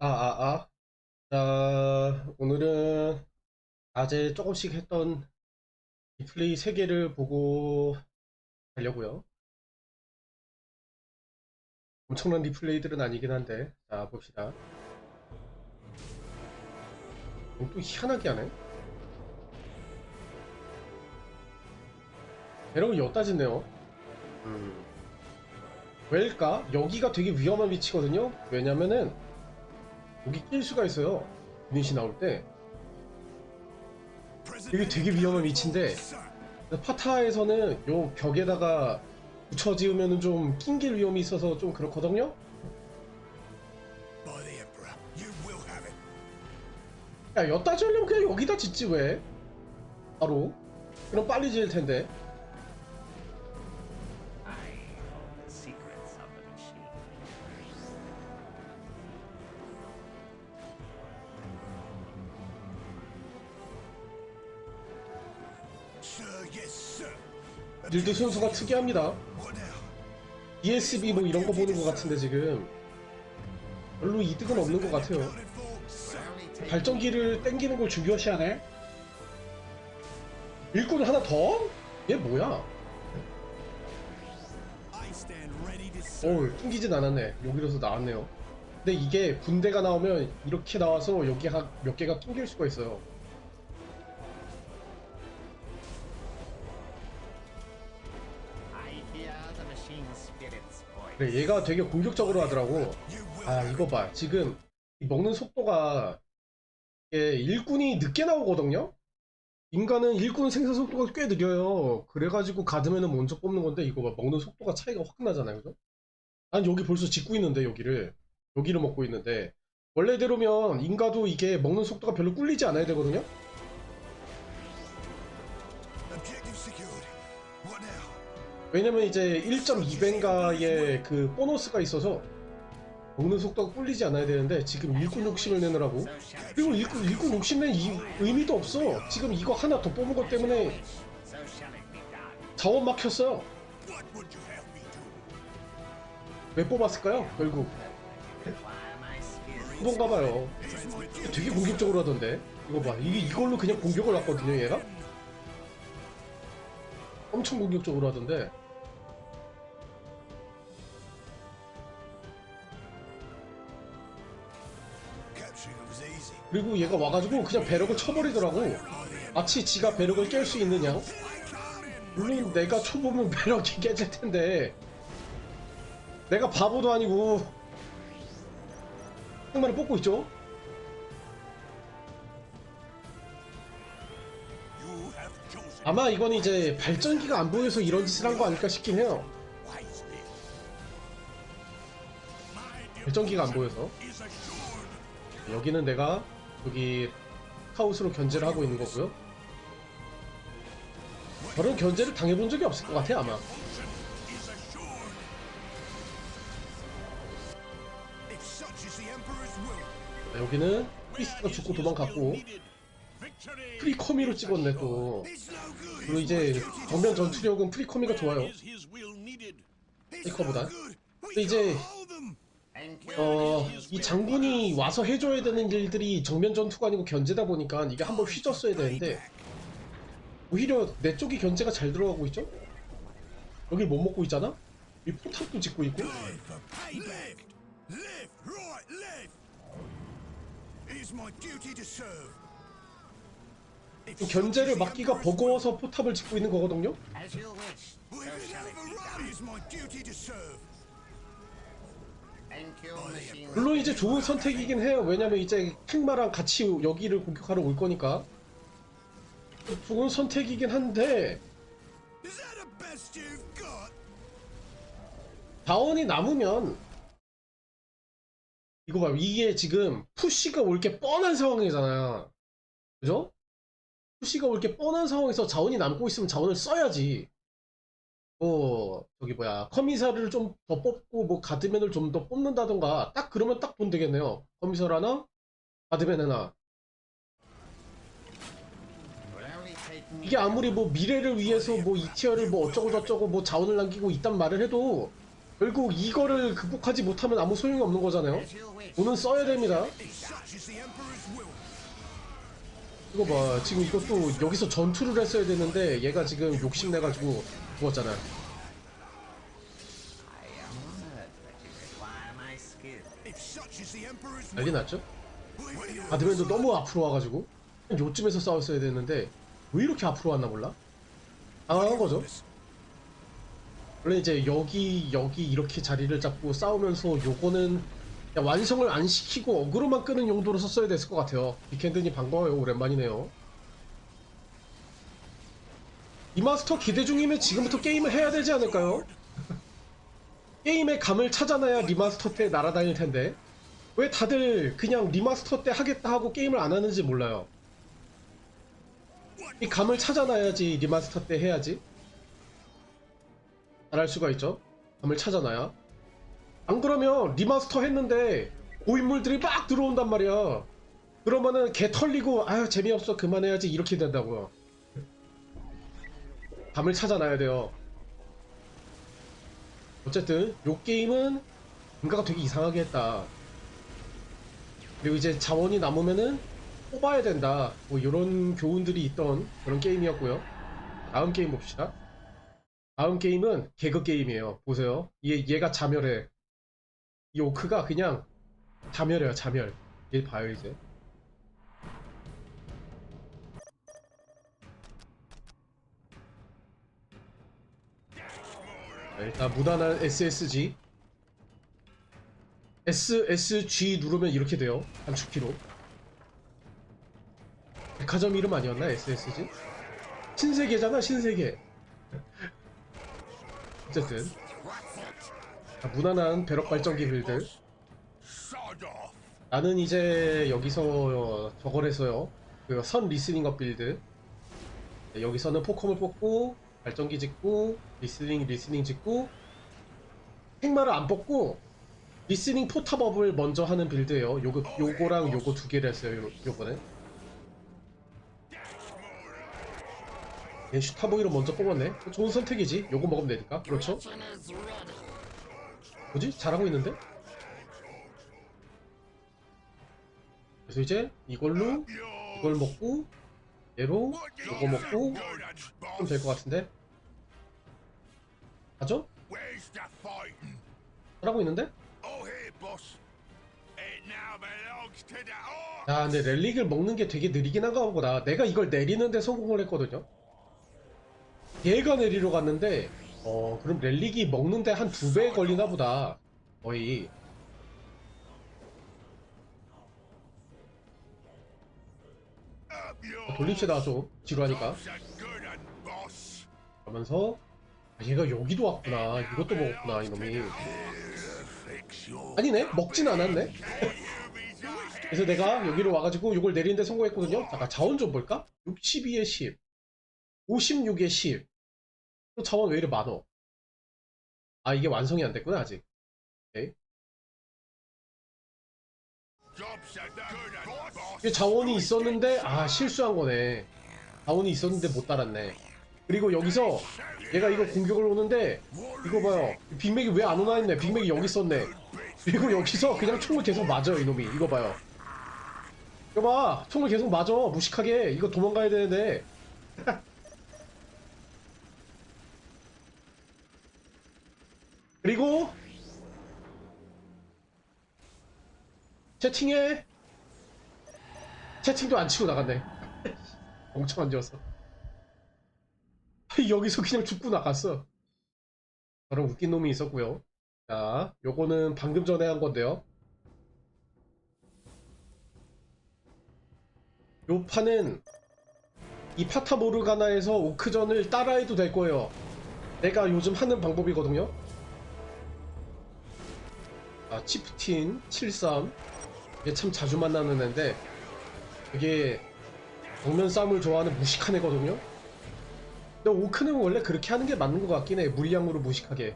아, 아, 아. 자, 오늘은 낮에 조금씩 했던 리플레이 3개를 보고 가려고요. 엄청난 리플레이들은 아니긴 한데, 자, 봅시다. 어, 또 희한하게 하네. 엿다 짓네요. 음. 왜일까? 여기가 되게 위험한 위치거든요? 왜냐면은, 여기 낄 수가 있어요. 유닛이 나올 때. 여기 되게 위험한 위치인데 파타에서는 요 벽에다가 붙여 지으면 좀 낑길 위험이 있어서 좀 그렇거든요? 야, 여따 지으려면 그냥 여기다 짓지, 왜? 바로. 그럼 빨리 지을 텐데. 일도 순수가 특이합니다. ESB 뭐 이런 거 보는 것 같은데 지금 별로 이득은 없는 것 같아요. 발전기를 땡기는 걸 중요시하네. 일꾼 하나 더? 얘 뭐야? 어, 낑기진 않았네. 여기로서 나왔네요. 근데 이게 군대가 나오면 이렇게 나와서 여기 한몇 개가 낑길 수가 있어요. 그래, 얘가 되게 공격적으로 하더라고. 아, 이거 봐. 지금 이 먹는 속도가 이게 일꾼이 늦게 나오거든요? 인간은 일꾼 생산 속도가 꽤 느려요. 그래가지고 가드면은 먼저 뽑는 건데 이거 봐. 먹는 속도가 차이가 확 나잖아요. 그죠? 난 여기 벌써 짓고 있는데 여기를. 여기를 먹고 있는데 원래대로면 인가도 이게 먹는 속도가 별로 꿀리지 않아야 되거든요? 왜냐면 이제 1.2벤가의 그 보너스가 있어서 먹는 속도가 꿀리지 않아야 되는데 지금 일꾼 욕심을 내느라고 그리고 일꾼. 일꾼 욕심 낸 이 의미도 없어 지금 이거 하나 더 뽑은 것 때문에. 자원 막혔어요 왜 뽑았을까요 결국. 그런가 봐요 되게 공격적으로 하던데 이거 봐 이게 이걸로 그냥 공격을 왔거든요 얘가 엄청 공격적으로 하던데. 그리고 얘가 와가지고 그냥 배럭을 쳐버리더라고. 마치 지가 배럭을 깰 수 있느냐? 물론 내가 초보면 배럭이 깨질 텐데. 내가 바보도 아니고. 한마리 뽑고 있죠 아마 이건 이제 발전기가 안 보여서 이런 짓을 한 거 아닐까 싶긴 해요 발전기가 안 보여서 여기는 내가 여기 카우스로 견제를 하고 있는 거고요. 저런 견제를 당해본 적이 없을 것 같아 아마. 자, 여기는 피스트가 죽고 도망갔고 프리코미로 찍었네 또. 그리고 이제 정면 전투력은 프리코미가 좋아요. 페이커보다. 근데 이제. 어, 이 장군이 와서 해줘야 되는 일들이 정면 전투가 아니고 견제다 보니까 이게 한번 휘졌어야 되는데 오히려 내 쪽이 견제가 잘 들어가고 있죠? 여길 못 먹고 있잖아? 이 포탑도 짓고 있고 이 견제를 막기가 버거워서 포탑을 짓고 있는 거거든요? 물론 이제 좋은 선택이긴 해요. 왜냐면 이제 킹마랑 같이 여기를 공격하러 올 거니까. 좋은 선택이긴 한데. 자원이 남으면 이거 봐. 이게 지금 푸시가 올 게 뻔한 상황이잖아요. 그죠? 푸시가 올 게 뻔한 상황에서 자원이 남고 있으면 자원을 써야지 뭐 저기 뭐야 커미사를 좀 더 뽑고 뭐 가드맨을 좀 더 뽑는다던가 딱 그러면 딱 돈 되겠네요 커미사를 하나 가드맨 하나 이게 아무리 뭐 미래를 위해서 뭐 이티어를 뭐 어쩌고 저쩌고 뭐 자원을 남기고 있단 말을 해도 결국 이거를 극복하지 못하면 아무 소용이 없는 거잖아요. 돈은 써야 됩니다. 이거 봐, 지금 이것도 여기서 전투를 했어야 되는데 얘가 지금 욕심내가지고 죽었잖아. 난리 났죠? 바드맨도 너무 앞으로 와가지고 요쯤에서 싸웠어야 되는데 왜 이렇게 앞으로 왔나 몰라? 당황한 거죠. 원래 이제 여기 여기 이렇게 자리를 잡고 싸우면서 요거는 그냥 완성을 안 시키고 어그로만 끄는 용도로 썼어야 됐을 것 같아요. 비켄드님 반가워요. 오랜만이네요. 리마스터 기대 중이면 지금부터 게임을 해야 되지 않을까요? 게임의 감을 찾아놔야 리마스터 때 날아다닐 텐데 왜 다들 그냥 리마스터 때 하겠다 하고 게임을 안 하는지 몰라요. 이 감을 찾아놔야지 리마스터 때 해야지. 잘할 수가 있죠. 감을 찾아놔야. 안 그러면 리마스터 했는데 고인물들이 막 들어온단 말이야. 그러면은 개 털리고 아유 재미없어 그만해야지 이렇게 된다고요. 감을 찾아놔야 돼요. 어쨌든 요 게임은 뭔가가 되게 이상하게 했다. 그리고 이제 자원이 남으면은 뽑아야 된다. 뭐 이런 교훈들이 있던 그런 게임이었고요. 다음 게임 봅시다. 다음 게임은 개그 게임이에요. 보세요. 얘 얘가 자멸해. 이 오크가 그냥 자멸해요. 자멸. 얘 봐요 이제. 자, 일단 무난한 SSG. SSG 누르면 이렇게 돼요. 단축키로. 백화점 이름 아니었나? SSG? 신세계잖아, 신세계. 어쨌든. 자, 무난한 배럭 발전기 빌드. 나는 이제 여기서 저걸 해서요. 그 선 리스닝업 빌드. 네, 여기서는 포컴을 뽑고, 발전기 짓고, 리스닝, 리스닝 짓고, 핵마를 안 뽑고, 리스닝 포탑업을 먼저 하는 빌드예요. 요거, 요거랑 요거 두 개를 했어요, 요, 요번에. 얘 슈타보이로 먼저 뽑았네. 좋은 선택이지. 요거 먹으면 되니까. 그렇죠? 뭐지? 잘하고 있는데? 그래서 이제 이걸로 이걸 먹고 얘로 이거 먹고 하면 될것 같은데? 가죠? 잘하고 있는데? 야 근데 렐릭을 먹는 게 되게 느리긴 한가 보다 내가 이걸 내리는데 성공을 했거든요 얘가 내리러 갔는데 어 그럼 렐릭이 먹는데 한 두 배 걸리나 보다 거의 your. 돌립시다 좀 지루하니까. 그러면서 아, 얘가 여기도 왔구나 이것도 먹었구나 이놈이. 아니네 먹진 않았네 그래서 내가 여기로 와가지고 이걸 내리는데 성공했거든요 잠깐 자원 좀 볼까? 62에 10 56에 10 또 자원 왜 이래 많어? 아 이게 완성이 안 됐구나 아직. 오케이. 이게 자원이 있었는데 아 실수한 거네. 자원이 있었는데 못 달았네. 그리고 여기서 얘가 이거 공격을 오는데 이거 봐요. 빅맥이 왜 안 오나 했네. 빅맥이 여기 있었네. 그리고 여기서 그냥 총을 계속 맞아요 이놈이. 이거 봐요. 이거 봐. 총을 계속 맞아 무식하게. 이거 도망가야 되는데 그리고 채팅해 채팅도 안 치고 나갔네. 엄청 안 지웠어 여기서 그냥 죽고 나갔어. 저런 웃긴 놈이 있었고요. 자 요거는 방금 전에 한 건데요. 요 판은 이 파타 모르가나에서 오크전을 따라해도 될 거예요. 내가 요즘 하는 방법이거든요 아 치프틴 73 이게 참 자주 만나는 애인데 이게 정면 싸움을 좋아하는 무식한 애거든요. 근데 오크는 원래 그렇게 하는 게 맞는 것 같긴 해 무리양으로 무식하게.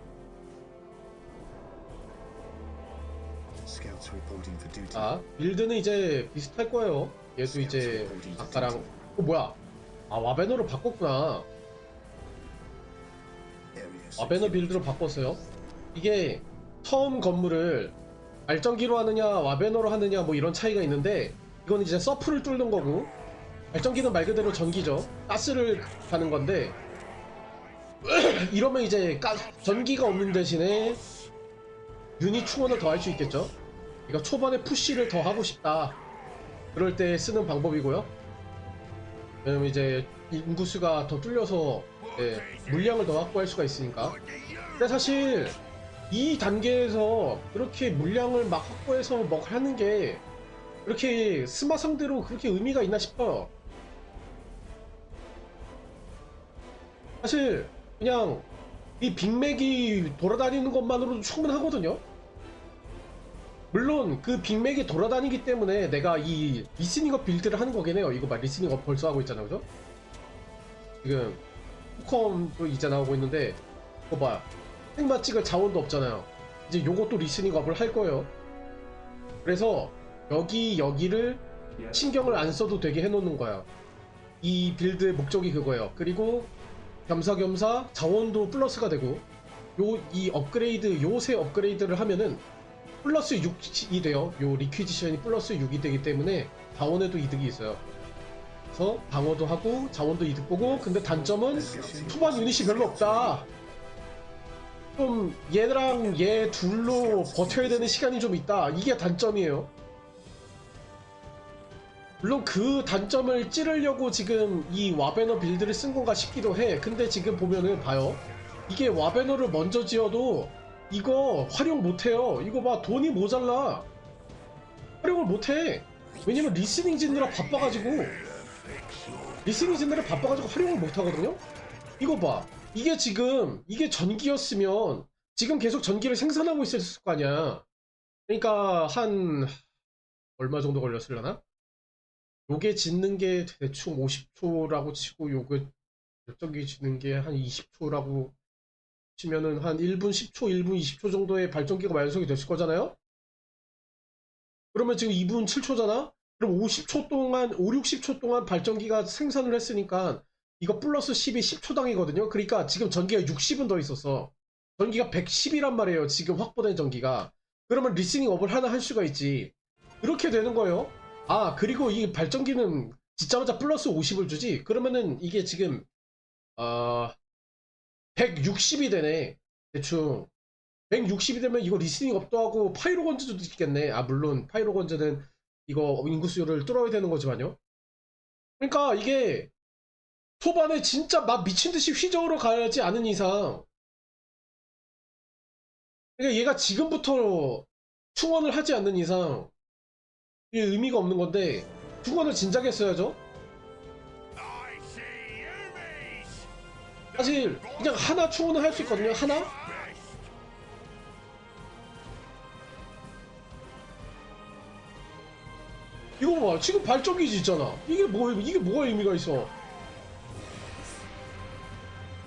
자 빌드는 이제 비슷할 거예요. 얘도 이제 아까랑 어 뭐야? 아 와베너로 바꿨구나. 와베너 빌드로 바꿨어요. 이게 처음 건물을 발전기로 하느냐 와베너로 하느냐 뭐 이런 차이가 있는데 이건 이제 서프를 뚫는 거고 발전기는 말 그대로 전기죠. 가스를 가는 건데 이러면 이제 가, 전기가 없는 대신에 유닛 충원을 더 할 수 있겠죠. 그러니까 초반에 푸시를 더 하고 싶다. 그럴 때 쓰는 방법이고요. 왜냐면 이제 인구수가 더 뚫려서 예, 물량을 더 확보할 수가 있으니까. 근데 사실 이 단계에서 그렇게 물량을 막 확보해서 뭐 하는 게 그렇게 스마 상대로 그렇게 의미가 있나 싶어요. 사실 그냥 이 빅맥이 돌아다니는 것만으로도 충분하거든요. 물론 그 빅맥이 돌아다니기 때문에 내가 이 리스닝업 빌드를 하는 거긴 해요. 이거 봐 리스닝업 벌써 하고 있잖아, 그죠? 지금 포컴도 이제 나오고 있는데 이거 봐 생마 찍을 자원도 없잖아요. 이제 요것도 리스닝 업을 할 거예요. 그래서 여기 여기를 신경을 안 써도 되게 해놓는 거야. 이 빌드의 목적이 그거예요. 그리고 겸사겸사 자원도 플러스가 되고 요 이 업그레이드 요새 업그레이드를 하면은 플러스 6이 돼요. 요 리퀴지션이 플러스 6이 되기 때문에 자원에도 이득이 있어요. 그래서 방어도 하고 자원도 이득 보고 근데 단점은 초반 유닛이 별로 없다. 좀 얘랑 얘 둘로 버텨야 되는 시간이 좀 있다. 이게 단점이에요. 물론 그 단점을 찌르려고 지금 이 와베너 빌드를 쓴 건가 싶기도 해. 근데 지금 보면은 봐요. 이게 와베너를 먼저 지어도 이거 활용 못해요. 이거 봐 돈이 모자라. 활용을 못해. 왜냐면 리스닝 짓느라 바빠가지고 리스닝 짓느라 바빠가지고 활용을 못하거든요. 이거 봐. 이게 지금 이게 전기였으면 지금 계속 전기를 생산하고 있었을 거 아니야. 그러니까 한 얼마 정도 걸렸을려나? 요게 짓는 게 대충 50초라고 치고 요게 결정기 짓는 게 한 20초라고 치면은 한 1분 10초, 1분 20초 정도의 발전기가 완성이 됐을 거잖아요? 그러면 지금 2분 7초잖아? 그럼 50초 동안, 5, 60초 동안 발전기가 생산을 했으니까 이거 플러스 10이 10초당이거든요? 그러니까 지금 전기가 60은 더 있었어. 전기가 110이란 말이에요. 지금 확보된 전기가. 그러면 리스닝 업을 하나 할 수가 있지. 이렇게 되는 거예요. 아, 그리고 이 발전기는 짓자마자 플러스 50을 주지? 그러면은 이게 지금, 어, 160이 되네. 대충. 160이 되면 이거 리스닝 업도 하고 파이로 건즈도 있겠네. 아, 물론 파이로 건즈는 이거 인구수를 뚫어야 되는 거지만요. 그러니까 이게 초반에 진짜 막 미친 듯이 휘저으러 가야지 않은 이상. 그러니까 얘가 지금부터 충원을 하지 않는 이상 이게 의미가 없는 건데 충원을 see enemies. 사실 그냥 하나 충원을 할 수 있거든요. 하나? 이거 봐. 지금 발전기지 있잖아. 이게 뭐 이게 뭐가 의미가 있어?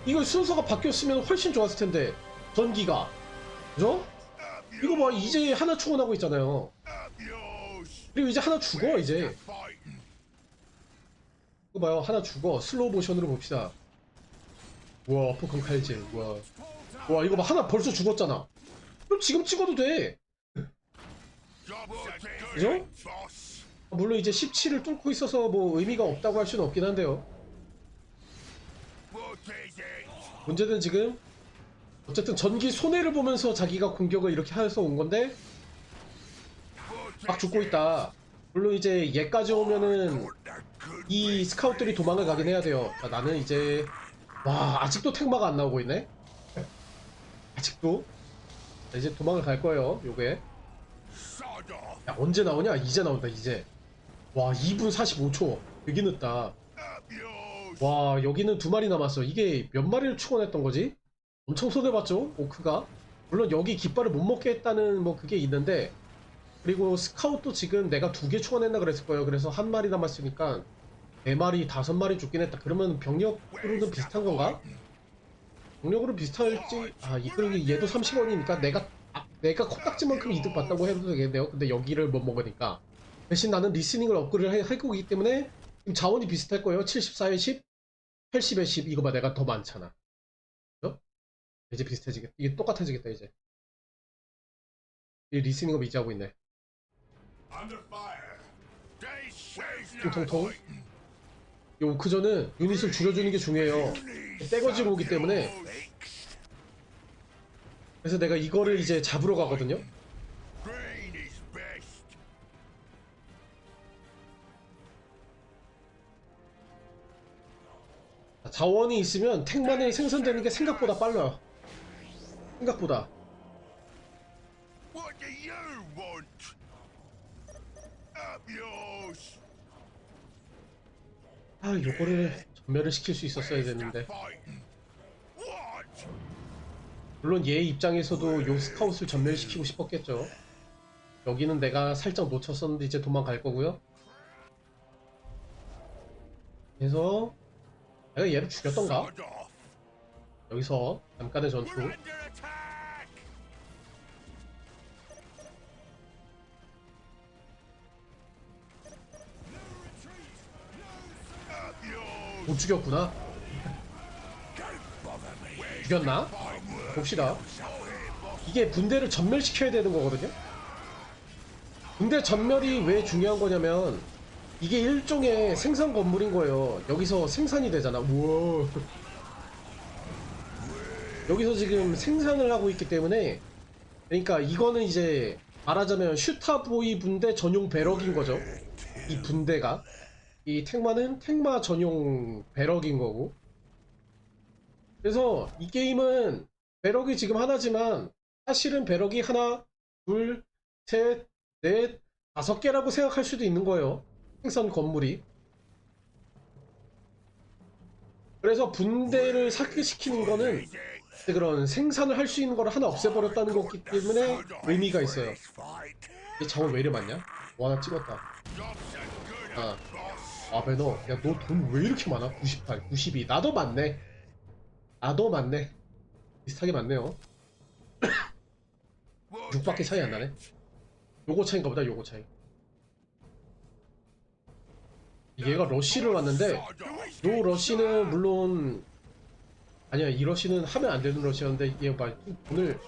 이거 순서가 바뀌었으면 훨씬 좋았을 텐데 전기가 그죠? 이거 봐 이제 하나 충원하고 있잖아요. 그리고 이제 하나 죽어 이제. 이거 봐요 하나 죽어 슬로우 모션으로 봅시다. 와 포칸 칼질 와. 와 이거 봐 하나 벌써 죽었잖아. 그럼 지금 찍어도 돼. 그죠? 물론 이제 17을 뚫고 있어서 뭐 의미가 없다고 할 수는 없긴 한데요. 문제는 지금 어쨌든 전기 손해를 보면서 자기가 공격을 이렇게 해서 온 건데 막 죽고 있다. 물론 이제 얘까지 오면은 이 스카웃들이 도망을 가긴 해야 돼요. 자, 나는 이제 와 아직도 택마가 안 나오고 있네. 아직도 자, 이제 도망을 갈 거예요. 요게. 야, 언제 나오냐? 이제 나온다 이제. 와 2분 45초. 되게 늦다. 와 여기는 두 마리 남았어. 이게 몇 마리를 추원했던 거지? 엄청 손해봤죠? 오크가? 물론 여기 깃발을 못 먹게 했다는 뭐 그게 있는데 그리고 스카웃도 지금 내가 두개 추원했나 그랬을 거예요. 그래서 한 마리 남았으니까 네 마리 다섯 마리 죽긴 했다. 그러면 병력으로는 비슷한 건가? 병력으로 비슷할지 아 이- 그리고 얘도 30원이니까 내가 아, 내가 코딱지만큼 이득 봤다고 해도 되겠네요. 근데 여기를 못 먹으니까. 대신 나는 리스닝을 업그레이드 할 거기 때문에 자원이 비슷할 거예요. 74에 10, 80에 10. 이거 봐, 내가 더 많잖아. 그죠? 이제 비슷해지겠다. 이게 똑같아지겠다, 이제. 이 리스닝업 이제 하고 있네. 통통통. 이 오크전은 유닛을 줄여주는 게 중요해요. 떼거지로 오기 때문에 그래서 내가 이거를 이제 잡으러 가거든요. 자원이 있으면 택만이 생산되는 게 생각보다 빨라요. 생각보다. What do you want? Up yours. 아, 요거를 전멸을 시킬 수 있었어야. What? 물론 얘 입장에서도 요 스카웃을 전멸시키고 싶었겠죠. 여기는 내가 살짝 놓쳤었는데 이제 도망갈 거고요. 그래서 내가 얘를 죽였던가? 여기서 잠깐의 전투. 못 죽였구나. 죽였나? 봅시다. 이게 분대를 전멸시켜야 되는 거거든요. 분대 전멸이 왜 중요한 거냐면 이게 일종의 생산 건물인 거예요. 여기서 생산이 되잖아. 우와. 여기서 지금 생산을 하고 있기 때문에 그러니까 이거는 이제 말하자면 슈타보이 분대 전용 배럭인 거죠. 이 분대가 이 택마는 택마 전용 배럭인 거고 그래서 이 게임은 배럭이 지금 하나지만 사실은 배럭이 하나, 둘, 셋, 넷, 다섯 개라고 생각할 수도 있는 거예요. 생산 건물이. 그래서 분대를 삭제시키는 거는 그런 생산을 할 수 있는 걸 하나 없애버렸다는 거기 때문에 의미가 있어요. 이 자원 왜 이래 많냐? 와, 나 찍었다. 아. 아, 배너. 야, 너 돈 왜 이렇게 많아? 98, 92. 나도 많네. 나도 많네. 비슷하게 많네요. What's 6밖에 차이 안 나네. 요거 차인가 보다, 요거 차이. 얘가 러쉬를 왔는데. 요 러쉬는 물론, 아니야, 이 러쉬는 하면 안 되는 러쉬였는데, 얘 봐, 오늘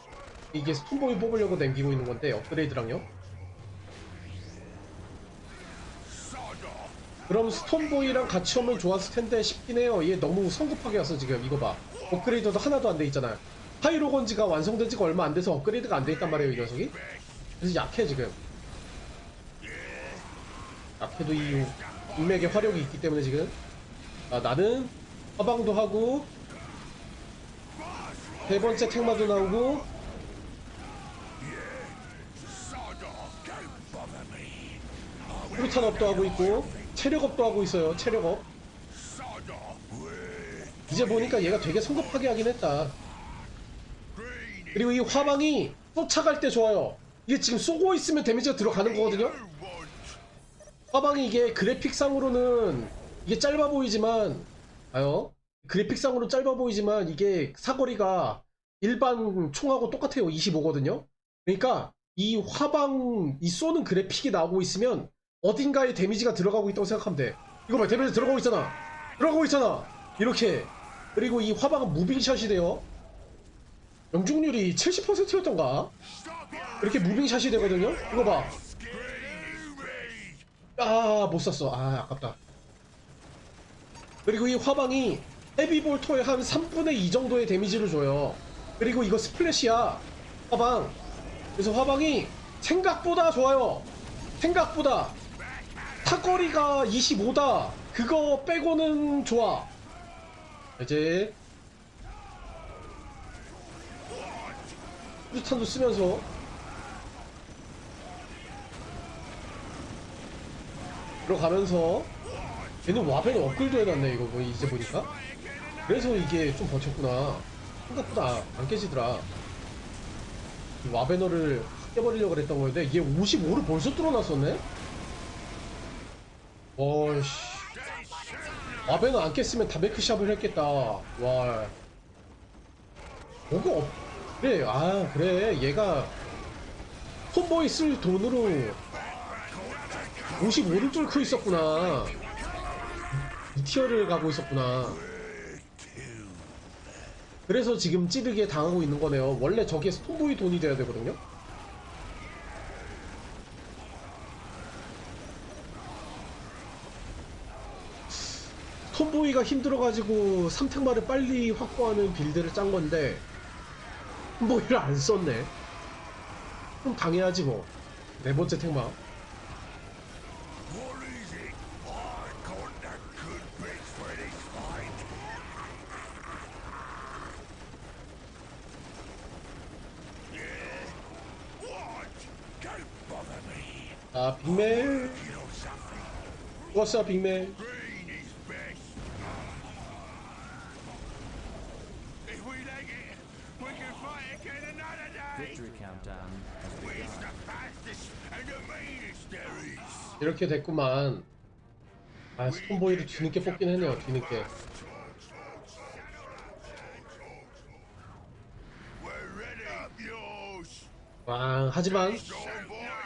이게 스톤보이 뽑으려고 남기고 있는 건데, 업그레이드랑요. 그럼 스톤보이랑 같이 오면 좋았을 텐데 싶긴 해요. 얘 너무 성급하게 왔어, 지금. 이거 봐. 업그레이드도 하나도 안 돼 있잖아요. 파이로건지가 완성된 지가 얼마 안 돼서 업그레이드가 안 돼 있단 말이에요, 이 녀석이. 그래서 약해, 지금. 약해도 이 인맥의 화력이 있기 때문에 지금. 아, 나는 화방도 하고, 세 번째 택마도 나오고. 프루탄업도 하고 있고, 체력업도 하고 있어요, 체력업. 이제 보니까 얘가 되게 성급하게 하긴 했다. 그리고 이 화방이 쫓아갈 때 좋아요. 이게 지금 쏘고 있으면 데미지가 들어가는 거거든요. 화방이 이게 그래픽상으로는 이게 짧아 보이지만 아요? 그래픽상으로 짧아 보이지만 이게 사거리가 일반 총하고 똑같아요. 25거든요? 그러니까 이 화방 이 쏘는 그래픽이 나오고 있으면 어딘가에 데미지가 들어가고 있다고 생각하면 돼. 이거 봐 데미지 들어가고 있잖아. 들어가고 있잖아. 이렇게. 그리고 이 화방은 무빙샷이 돼요. 명중률이 70%였던가? 이렇게 무빙샷이 되거든요? 이거 봐 아, 못 쐈어. 아, 아깝다. 그리고 이 화방이 헤비볼터의 한 3분의 2 정도의 데미지를 줘요. 그리고 이거 스플래시야. 화방. 그래서 화방이 생각보다 좋아요. 생각보다. 사거리가 25다. 그거 빼고는 좋아. 이제 수탄도 쓰면서 들어가면서 얘는 와벤 업글도 해놨네 이거 뭐 이제 보니까. 그래서 이게 좀 버텼구나. 생각보다 안 깨지더라. 이 와베너를 깨버리려고 그랬던 거였는데 얘 55를 벌써 뚫어놨었네? 와씨. 와베너 안 깼으면 다메크샵을 했겠다. 와. 뭐가 없 그래 아 그래. 얘가 톰보이 쓸 돈으로 55를 뚫고 있었구나. 이 티어를 가고 있었구나. 그래서 지금 찌르게 당하고 있는 거네요. 원래 저게 스톰보이 돈이 돼야 되거든요. 톰보이가 힘들어가지고 삼택마를 빨리 확보하는 빌드를 짠 건데 톰보이를 안 썼네. 그럼 당해야지 뭐네 번째 택마. 아 빅맨? 죽었어 빅맨 Green is best. If we like it, we can fight again another day. Victory countdown has Where's begun. the fastest and the meanest there is? 이렇게 됐구만 아 스톤보이를 뒤늦게 뽑긴 했네요 뒤늦게. 와 하지만.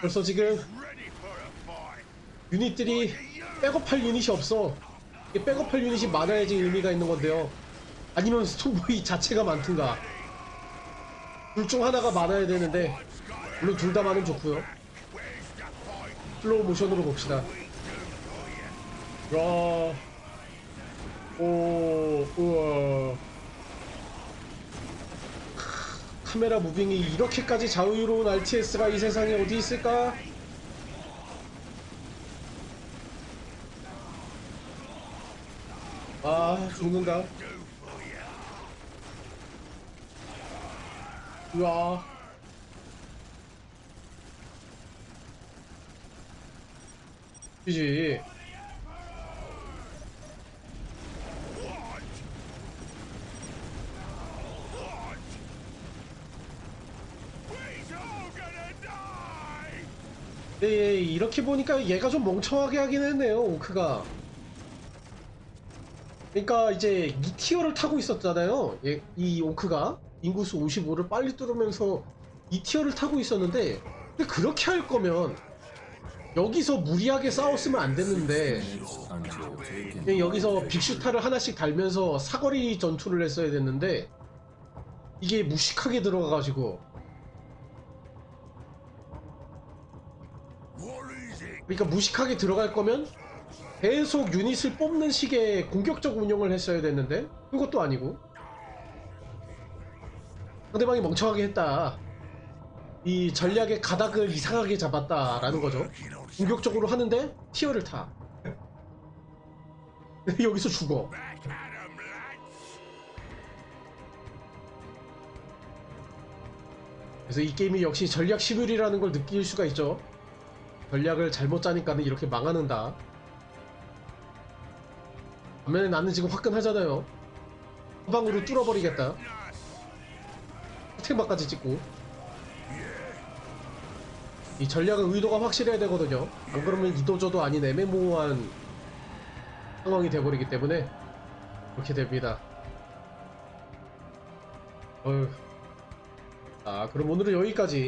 벌써 지금 유닛들이 백업할 유닛이 없어 백업할 유닛이 많아야지 의미가 있는 건데요 아니면 스톤보이 자체가 많든가 둘 중 하나가 많아야 되는데 물론 둘 다 많으면 좋고요? 슬로우 모션으로 봅시다 야, 오, 우와. 크, 카메라 무빙이 이렇게까지 자유로운 RTS가 이 세상에 어디 있을까? 아, 죽는다. 우와. 그지. What? What? We're all gonna die! 네, 이렇게 보니까 얘가 좀 멍청하게 하긴 했네요, 오크가. 그러니까 이제 이 티어를 타고 있었잖아요. 얘- 이 오크가 인구수 55를 빨리 뚫으면서 이 티어를 타고 있었는데, 근데 그렇게 할 거면 여기서 무리하게 싸웠으면 안. 그냥 여기서 빅슈타를 하나씩 달면서 사거리 전투를 했어야 됐는데 이게 무식하게 들어가가지고? 그러니까 무식하게 들어갈 거면 계속 유닛을 뽑는 식의 공격적 운영을 했어야 됐는데 그것도 아니고. 상대방이 멍청하게 했다. 이 전략의 가닥을 이상하게 잡았다라는 거죠. 공격적으로 하는데 티어를 타. 여기서 죽어! 그래서 이 게임이 역시 전략 시뮬이라는 걸 느낄 수가 있죠. 전략을 잘못 짜니까는 이렇게 망하는다 반면에 나는 지금 화끈하잖아요. 한 방으로 뚫어버리겠다. 택마까지 찍고. 이 전략은 의도가 확실해야 되거든요. 안 그러면 이도저도 아닌 애매모호한 상황이 돼버리기 때문에 그렇게 됩니다. 어휴. 아 그럼 오늘은 여기까지